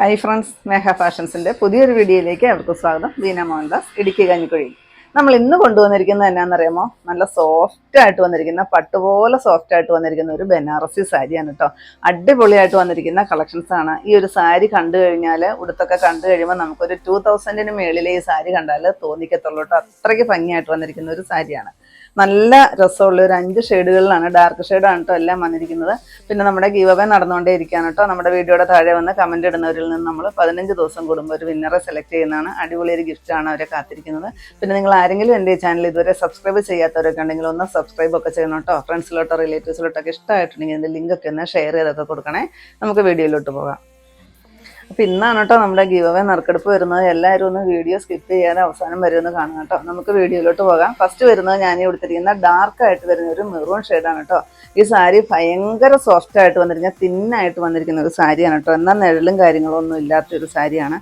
Hi friends മേഘ ഫാഷൻസിന്റെ പുതിയൊരു വീഡിയോയിലേക്ക് അവർക്ക് സ്വാഗതം. ദീന മോഹൻദാസ് ഇടുക്കി കഞ്ഞിക്കുഴി. നമ്മൾ ഇന്ന് കൊണ്ടുവന്നിരിക്കുന്നത് എന്നാണെന്നറിയാമോ നല്ല സോഫ്റ്റ് ആയിട്ട് വന്നിരിക്കുന്ന പട്ടുപോലെ സോഫ്റ്റ് ആയിട്ട് വന്നിരിക്കുന്ന ഒരു ബനാറസി സാരിയാണ് കേട്ടോ അടിപൊളിയായിട്ട് വന്നിരിക്കുന്ന കളക്ഷൻസ് ആണ്. ഈ ഒരു സാരി കണ്ടു കഴിഞ്ഞാൽ ഉടുത്തൊക്കെ കണ്ടു കഴിയുമ്പോൾ നമുക്കൊരു ടൂ തൗസൻഡിന് മേളിലെ ഈ സാരി കണ്ടാൽ തോന്നിക്കത്തുള്ളൂ കേട്ടോ അത്രയ്ക്ക് ഭംഗിയായിട്ട് വന്നിരിക്കുന്ന ഒരു സാരിയാണ്. നല്ല രസമുള്ള ഒരു അഞ്ച് ഷെയ്ഡുകളിലാണ്. ഡാർക്ക് ഷെയ്ഡാണ് കേട്ടോ എല്ലാം വന്നിരിക്കുന്നത്. പിന്നെ നമ്മുടെ ഗീവ് അവേ നടന്നുകൊണ്ടേ ഇരിക്കുകയാണ് കേട്ടോ നമ്മുടെ വീഡിയോയുടെ താഴെ വന്ന് കമന്റ് ഇടുന്നവരിൽ നിന്ന് നമ്മൾ പതിനഞ്ച് ദിവസം കൂടുമ്പോൾ ഒരു വിന്നറെ സെലക്ട് ചെയ്യുന്നതാണ്. അടിപൊളി ഒരു ഗിഫ്റ്റ് ആണ് അവരെ കാത്തിരിക്കുന്നത്. പിന്നെ നിങ്ങൾ ആരെങ്കിലും എന്റെ ചാനൽ ഇതുവരെ സബ്സ്ക്രൈബ് ചെയ്യാത്തവരൊക്കെ ഉണ്ടെങ്കിൽ ഒന്ന് സബ്സ്ക്രൈബ് ഒക്കെ ചെയ്യണം കേട്ടോ ഫ്രണ്ട്സിലോട്ടോ റിലേറ്റീവ്സിലോട്ടൊക്കെ ഇഷ്ടമായിട്ടുണ്ടെങ്കിൽ ലിങ്ക് ഒക്കെ ഒന്ന് ഷെയർ ചെയ്തൊക്കെ കൊടുക്കണേ. നമുക്ക് വീഡിയോയിലോട്ട് പോകാം. അപ്പോൾ ഇന്നാണ് കേട്ടോ നമ്മുടെ ഗീവ് അവേ നറുക്കെടുപ്പ് വരുന്നത്. എല്ലാവരും ഒന്ന് വീഡിയോ സ്കിപ്പ് ചെയ്യാൻ അവസാനം വരെ ഒന്ന് കാണുക കേട്ടോ. നമുക്ക് വീഡിയോയിലോട്ട് പോകാം. ഫസ്റ്റ് വരുന്നത് ഞാൻ കൊടുത്തിരിക്കുന്ന ഡാർക്ക് ആയിട്ട് വരുന്ന ഒരു മെറൂൺ ഷെയ്ഡാണ് കേട്ടോ. ഈ സാരി ഭയങ്കര സോഫ്റ്റ് ആയിട്ട് വന്നിരിക്കുന്ന തിന്നായിട്ട് വന്നിരിക്കുന്ന ഒരു സാരിയാണ് കേട്ടോ. എന്നാൽ നിഴലും കാര്യങ്ങളൊന്നും ഇല്ലാത്തൊരു സാരിയാണ്.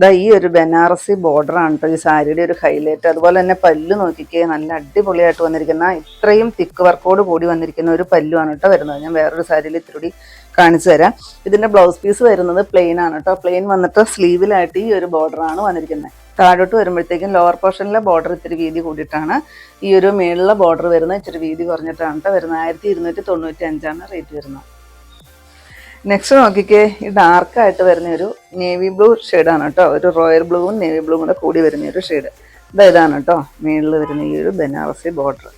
ഇതാ ഈ ഒരു ബനാറസി ബോർഡറാണ് കേട്ടോ ഈ സാരിയുടെ ഒരു ഹൈലൈറ്റ് അതുപോലെ തന്നെ പല്ലു നോക്കിക്കേ നല്ല അടിപൊളിയായിട്ട് വന്നിരിക്കുന്ന ഇത്രയും തിക്ക് വർക്കോട് കൂടി വന്നിരിക്കുന്ന ഒരു പല്ലുമാണ് കേട്ടോ വരുന്നത്. ഞാൻ വേറൊരു സാരിയിൽ ഇത്തിരി കാണിച്ചു തരാം. ഇതിന്റെ ബ്ലൗസ് പീസ് വരുന്നത് പ്ലെയിൻ ആണ് കേട്ടോ പ്ലെയിൻ വന്നിട്ട് സ്ലീവിലായിട്ട് ഈ ഒരു ബോർഡറാണ് വന്നിരിക്കുന്നത്. താഴോട്ട് വരുമ്പോഴത്തേക്കും ലോവർ പോർഷനിലെ ബോർഡർ ഇത്തിരി വീതി കൂടിയിട്ടാണ് ഈ ഒരു മേളിലെ ബോർഡർ വരുന്നത്. ഇച്ചിരി വീതി കുറഞ്ഞിട്ടാണ് കേട്ടോ വരുന്നത്. ആയിരത്തി ഇരുന്നൂറ്റി തൊണ്ണൂറ്റി അഞ്ചാണ് റേറ്റ് വരുന്നത്. നെക്സ്റ്റ് നോക്കിക്കേ ഈ ഡാർക്കായിട്ട് വരുന്ന ഒരു നേവി ബ്ലൂ ഷെയ്ഡാണ് കേട്ടോ. ഒരു റോയൽ ബ്ലൂവും നേവി ബ്ലൂവും കൂടെ കൂടി വരുന്ന ഒരു ഷെയ്ഡ് ഇത് ഇതാണ് കേട്ടോ മേളിൽ വരുന്ന ഈ ഒരു ബനാറസി ബോർഡർ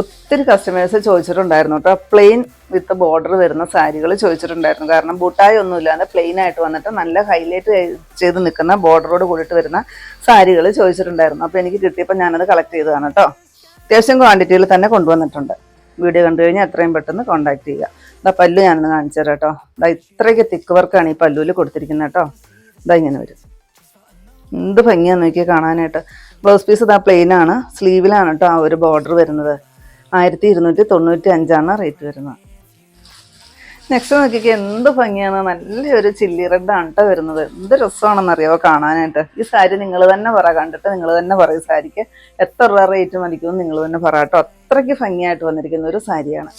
ഒത്തിരി കസ്റ്റമേഴ്സ് ചോദിച്ചിട്ടുണ്ടായിരുന്നു കേട്ടോ. പ്ലെയിൻ വിത്ത് ബോർഡർ വരുന്ന സാരികൾ ചോദിച്ചിട്ടുണ്ടായിരുന്നു. കാരണം ബൂട്ടായി ഒന്നുമില്ലാതെ പ്ലെയിൻ ആയിട്ട് വന്നിട്ട് നല്ല ഹൈലൈറ്റ് ചെയ്ത് നിൽക്കുന്ന ബോർഡറോട് കൂടിയിട്ട് വരുന്ന സാരികൾ ചോദിച്ചിട്ടുണ്ടായിരുന്നു. അപ്പോൾ എനിക്ക് കിട്ടിയപ്പോൾ ഞാനത് കളക്ട് ചെയ്തതാണ് കേട്ടോ. അത്യാവശ്യം ക്വാണ്ടിറ്റിയിൽ തന്നെ കൊണ്ടുവന്നിട്ടുണ്ട്. വീഡിയോ കണ്ടു കഴിഞ്ഞാൽ എത്രയും പെട്ടെന്ന് കോൺടാക്ട് ചെയ്യുക. ഇതാ പല്ലു ഞാനൊന്ന് കാണിച്ചു തരാം കേട്ടോ ഇതാ ഇത്രയ്ക്ക് തിക്ക് വർക്കാണ് ഈ പല്ലുവിൽ കൊടുത്തിരിക്കുന്നത് കേട്ടോ ഇതാ ഇങ്ങനെ വരും. എന്ത് ഭംഗിയാന്ന് നോക്കി കാണാനായിട്ട്. ബ്ലൗസ് പീസ് ഇതാ പ്ലെയിനാണ് സ്ലീവിലാണ് കേട്ടോ ആ ഒരു ബോർഡർ വരുന്നത്. ആയിരത്തി ഇരുന്നൂറ്റി തൊണ്ണൂറ്റി അഞ്ചാണ് റേറ്റ് വരുന്നത്. നെക്സ്റ്റ് നോക്കിക്കേ എന്ത് ഭംഗിയാണ്. നല്ലൊരു ചില്ലി റെഡ് ആണ് കേട്ടോ വരുന്നത്. എന്ത് രസമാണെന്നറിയാവോ കാണാനായിട്ട്. ഈ സാരി നിങ്ങൾ തന്നെ പറ കണ്ടിട്ട് നിങ്ങൾ തന്നെ പറയും സാരിക്ക് എത്ര റേറ്റ് മതിക്കുമെന്ന് നിങ്ങൾ തന്നെ പറ കേട്ടോ അത്രയ്ക്ക് ഭംഗിയായിട്ട് വന്നിരിക്കുന്ന ഒരു സാരിയാണ്.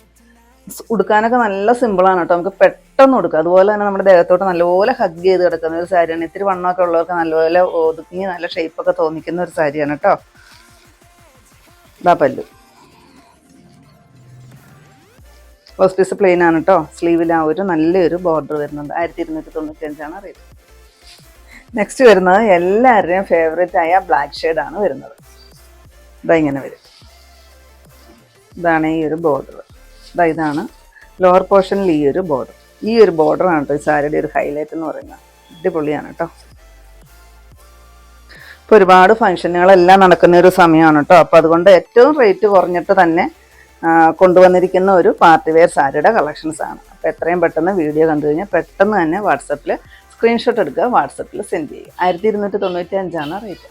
ഉടുക്കാനൊക്കെ നല്ല സിമ്പിളാണ് കേട്ടോ. നമുക്ക് പെട്ടെന്ന് ഉടുക്കാം. അതുപോലെ തന്നെ നമ്മുടെ ദേഹത്തോട്ട് നല്ലപോലെ ഹഗ് ചെയ്ത് കിടക്കുന്ന ഒരു സാരിയാണ്. ഇത്തിരി വണ്ണമൊക്കെ ഉള്ളവർക്ക് നല്ലപോലെ ഒതുങ്ങി നല്ല ഷേപ്പൊക്കെ തോന്നിക്കുന്ന ഒരു സാരിയാണ് കേട്ടോ. ഇതാ പല്ലു. ഫസ്റ്റ് പീസ് പ്ലെയിൻ ആണ് കേട്ടോ. സ്ലീവിൽ ആ ഒരു നല്ലൊരു ബോർഡർ വരുന്നുണ്ട്. ആയിരത്തി ഇരുന്നൂറ്റി തൊണ്ണൂറ്റി അഞ്ചാണ് റേറ്റ് നെക്സ്റ്റ് വരുന്നത് എല്ലാവരുടെയും ഫേവറേറ്റ് ആയ ബ്ലാക്ക് ഷെയ്ഡാണ് വരുന്നത്. ഇതാ ഇങ്ങനെ വരും. ഇതാണ് ഈ ഒരു ബോർഡർ ഇതാ ഇതാണ് ലോവർ പോർഷനിൽ ഈ ഒരു ബോർഡർ ഈ ഒരു ബോർഡറാണ് കേട്ടോ ഈ സാരിയുടെ ഒരു ഹൈലൈറ്റ് എന്ന് പറയുന്നത്. അടിപൊളിയാണ് കേട്ടോ ഇപ്പോൾ ഒരുപാട് ഫംഗ്ഷനുകളെല്ലാം നടക്കുന്ന ഒരു സമയമാണ് കേട്ടോ അപ്പോൾ അതുകൊണ്ട് ഏറ്റവും റേറ്റ് കുറഞ്ഞിട്ട് തന്നെ കൊണ്ടുവന്നിരിക്കുന്ന ഒരു പാർട്ടി വെയർ സാരിയുടെ കളക്ഷൻസ് ആണ്. അപ്പോൾ എത്രയും പെട്ടെന്ന് വീഡിയോ കണ്ടു കഴിഞ്ഞാൽ പെട്ടെന്ന് തന്നെ വാട്സപ്പിൽ സ്ക്രീൻഷോട്ട് എടുക്കുക വാട്സപ്പിൽ സെൻഡ് ചെയ്യുക. ആയിരത്തി ഇരുന്നൂറ്റി തൊണ്ണൂറ്റി അഞ്ചാണ് റേറ്റ്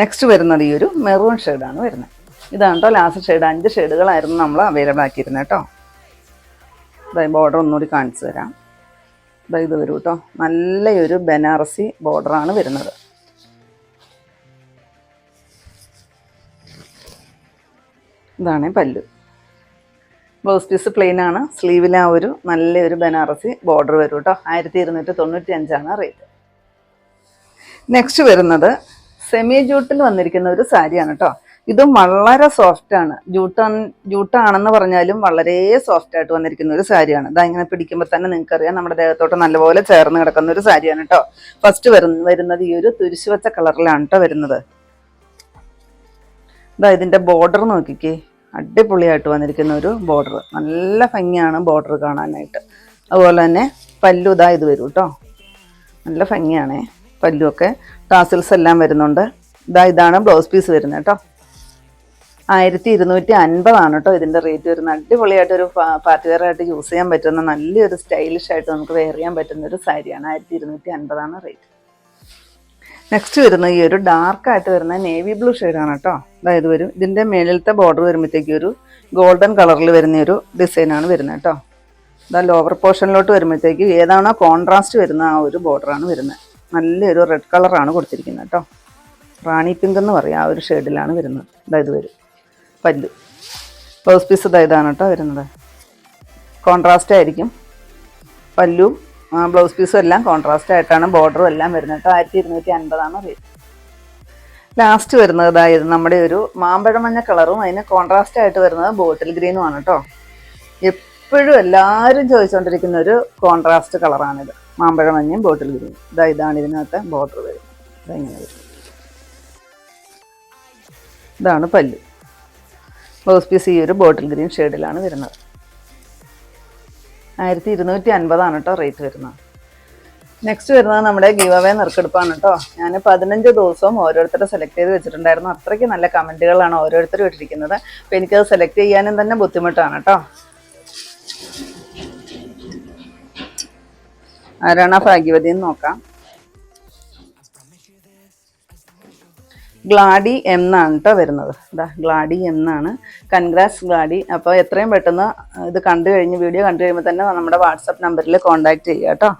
നെക്സ്റ്റ് വരുന്നത് ഈ ഒരു മെറൂൺ ഷെയ്ഡാണ് വരുന്നത്. ഇതാണ് കേട്ടോ ലാസ്റ്റ് ഷെയ്ഡ് അഞ്ച് ഷെയ്ഡുകളായിരുന്നു നമ്മൾ അവൈലബിൾ ആക്കിയിരുന്നത് കേട്ടോ ഇതായി ബോർഡർ ഒന്നുകൂടി കാണിച്ചു തരാം. ഇതാ ഇത് വരും കേട്ടോ നല്ലൊരു ബനാറസി ബോർഡറാണ് വരുന്നത്. ഇതാണ് പല്ല്. ബ്ലൗസ് പീസ് പ്ലെയിൻ ആണ്. സ്ലീവിൽ ആ ഒരു നല്ലൊരു ബനാറസി ബോർഡർ വരും കേട്ടോ ആയിരത്തി ഇരുന്നൂറ്റി തൊണ്ണൂറ്റി അഞ്ചാണ് റേറ്റ് നെക്സ്റ്റ് വരുന്നത് സെമി ജൂട്ടിൽ വന്നിരിക്കുന്ന ഒരു സാരിയാണ് കേട്ടോ ഇതും വളരെ സോഫ്റ്റ് ആണ്. ജൂട്ടാണ് ജൂട്ടാണെന്ന് പറഞ്ഞാലും വളരെ സോഫ്റ്റ് ആയിട്ട് വന്നിരിക്കുന്ന ഒരു സാരിയാണ്. ഇതാ ഇങ്ങനെ പിടിക്കുമ്പോൾ തന്നെ നിങ്ങൾക്ക് അറിയാം നമ്മുടെ ദേഹത്തോട്ട് നല്ലപോലെ ചേർന്ന് കിടക്കുന്ന ഒരു സാരിയാണ് കേട്ടോ ഫസ്റ്റ് വരുന്ന വരുന്നത് ഈ ഒരു തുരിശുവച്ച കളറിലാണ് കേട്ടോ വരുന്നത്. ഇതാ ഇതിന്റെ ബോർഡർ നോക്കിക്കേ. അടിപൊളിയായിട്ട് വന്നിരിക്കുന്ന ഒരു ബോർഡർ നല്ല ഭംഗിയാണ് ബോർഡർ കാണാനായിട്ട്. അതുപോലെ തന്നെ പല്ലു ഇതാ ഇത് വരും കേട്ടോ നല്ല ഭംഗിയാണേ. പല്ലുമൊക്കെ ടാസിൽസ് എല്ലാം വരുന്നുണ്ട്. ഇതാ ഇതാണ് ബ്ലൗസ് പീസ് വരുന്നത് കേട്ടോ ആയിരത്തി ഇരുന്നൂറ്റി അൻപതാണ് കേട്ടോ ഇതിന്റെ റേറ്റ് വരുന്നത്. അടിപൊളിയായിട്ട് ഒരു പാർട്ടി വെയർ ആയിട്ട് യൂസ് ചെയ്യാൻ പറ്റുന്ന നല്ലൊരു സ്റ്റൈലിഷ് ആയിട്ട് നമുക്ക് വെയർ ചെയ്യാൻ പറ്റുന്ന ഒരു സാരിയാണ്. ആയിരത്തി ഇരുന്നൂറ്റി അൻപതാണ് റേറ്റ് നെക്സ്റ്റ് വരുന്ന ഈ ഒരു ഡാർക്ക് ആയിട്ട് വരുന്ന നേവി ബ്ലൂ ഷെയ്ഡാണ് കേട്ടോ. അതായത് വരും. ഇതിന്റെ മേളിലത്തെ ബോർഡർ വരുമ്പോഴത്തേക്ക് ഒരു ഗോൾഡൻ കളറിൽ വരുന്ന ഒരു ഡിസൈനാണ് വരുന്നത് കേട്ടോ. ഇതാ ലോവർ പോർഷനിലോട്ട് വരുമ്പോഴത്തേക്ക് ഏതാണോ കോൺട്രാസ്റ്റ് വരുന്ന ആ ഒരു ബോർഡറാണ് വരുന്നത്. നല്ലൊരു റെഡ് കളറാണ് കൊടുത്തിരിക്കുന്നത് കേട്ടോ. റാണി പിങ്ക് എന്ന് പറയും ആ ഒരു ഷെയ്ഡിലാണ് വരുന്നത്. ഇതായത് വരും. പല്ലു. ബ്ലൗസ് പീസ് ഇതാ ഇതാണ് കേട്ടോ വരുന്നത്. കോൺട്രാസ്റ്റ് ആയിരിക്കും. പല്ലും ബ്ലൗസ് പീസും എല്ലാം കോൺട്രാസ്റ്റ് ആയിട്ടാണ് ബോർഡറും എല്ലാം വരുന്നത് കേട്ടോ. ആയിരത്തി ഇരുന്നൂറ്റി അൻപതാണ് റേറ്റ് ലാസ്റ്റ് വരുന്നത് ഇതായത് നമ്മുടെ ഒരു മാമ്പഴ മഞ്ഞ കളറും അതിന് കോൺട്രാസ്റ്റ് ആയിട്ട് വരുന്നത് ബോട്ടിൽ ഗ്രീനും ആണ് കേട്ടോ. എപ്പോഴും എല്ലാവരും ചോദിച്ചുകൊണ്ടിരിക്കുന്ന ഒരു കോൺട്രാസ്റ്റ് കളറാണിത് മാമ്പഴ മഞ്ഞയും ബോട്ടിൽ ഗ്രീനും ഇതാ ഇതാണ് ഇതിനകത്തെ ബോർഡർ വരുന്നത്. ഇതെങ്ങനെ വരും ഇതാണ് പല്ല്. ബ്ലൗസ് പീസ് ഈ ഒരു ബോട്ടിൽ ഗ്രീൻ ഷെയ്ഡിലാണ് വരുന്നത്. ആയിരത്തി ഇരുന്നൂറ്റി അൻപതാണ് കേട്ടോ റേറ്റ് വരുന്നത്. നെക്സ്റ്റ് വരുന്നത് നമ്മുടെ ഗീവ് അവേ നറുക്കെടുപ്പാണ് കേട്ടോ ഞാൻ പതിനഞ്ച് ദിവസവും ഓരോരുത്തരെ സെലക്ട് ചെയ്ത് വെച്ചിട്ടുണ്ടായിരുന്നു. അത്രയ്ക്ക് നല്ല കമന്റുകളാണ് ഓരോരുത്തരും ഇട്ടിരിക്കുന്നത്. അപ്പോൾ എനിക്കത് സെലക്ട് ചെയ്യാനും തന്നെ ബുദ്ധിമുട്ടാണ് കേട്ടോ ആരാണ് ആ ഭാഗ്യവതി എന്ന് നോക്കാം. ഗ്ലാഡി എന്നാണ് കേട്ടോ വരുന്നത്. ഇതാ ഗ്ലാഡി എന്നാണ്. Congrats Gladi. അപ്പോൾ എത്രയും പെട്ടെന്ന് ഇത് കണ്ടു കഴിഞ്ഞ് വീഡിയോ കണ്ടു കഴിയുമ്പോൾ തന്നെ നമ്മുടെ വാട്സപ്പ് നമ്പറിൽ കോൺടാക്ട് ചെയ്യുക കേട്ടോ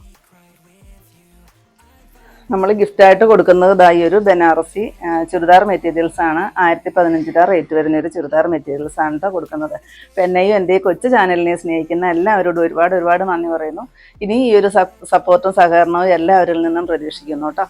നമ്മൾ ഗിഫ്റ്റായിട്ട് കൊടുക്കുന്നത് ഇതാ ഈ ഒരു ബനാറസി ചുരിദാർ മെറ്റീരിയൽസ് ആണ്. ആയിരത്തി പതിനഞ്ച് രൂപ റേറ്റ് വരുന്ന ഒരു ചുരിദാർ മെറ്റീരിയൽസ് ആണ് കേട്ടോ കൊടുക്കുന്നത്. അപ്പം എന്നെയും എന്റെ കൊച്ചു ചാനലിനെ സ്നേഹിക്കുന്ന എല്ലാവരോടും ഒരുപാട് ഒരുപാട് നന്ദി പറയുന്നു. ഇനി ഈ ഒരു സപ്പോർട്ടും സഹകരണവും എല്ലാവരിൽ നിന്നും പ്രതീക്ഷിക്കുന്നു കേട്ടോ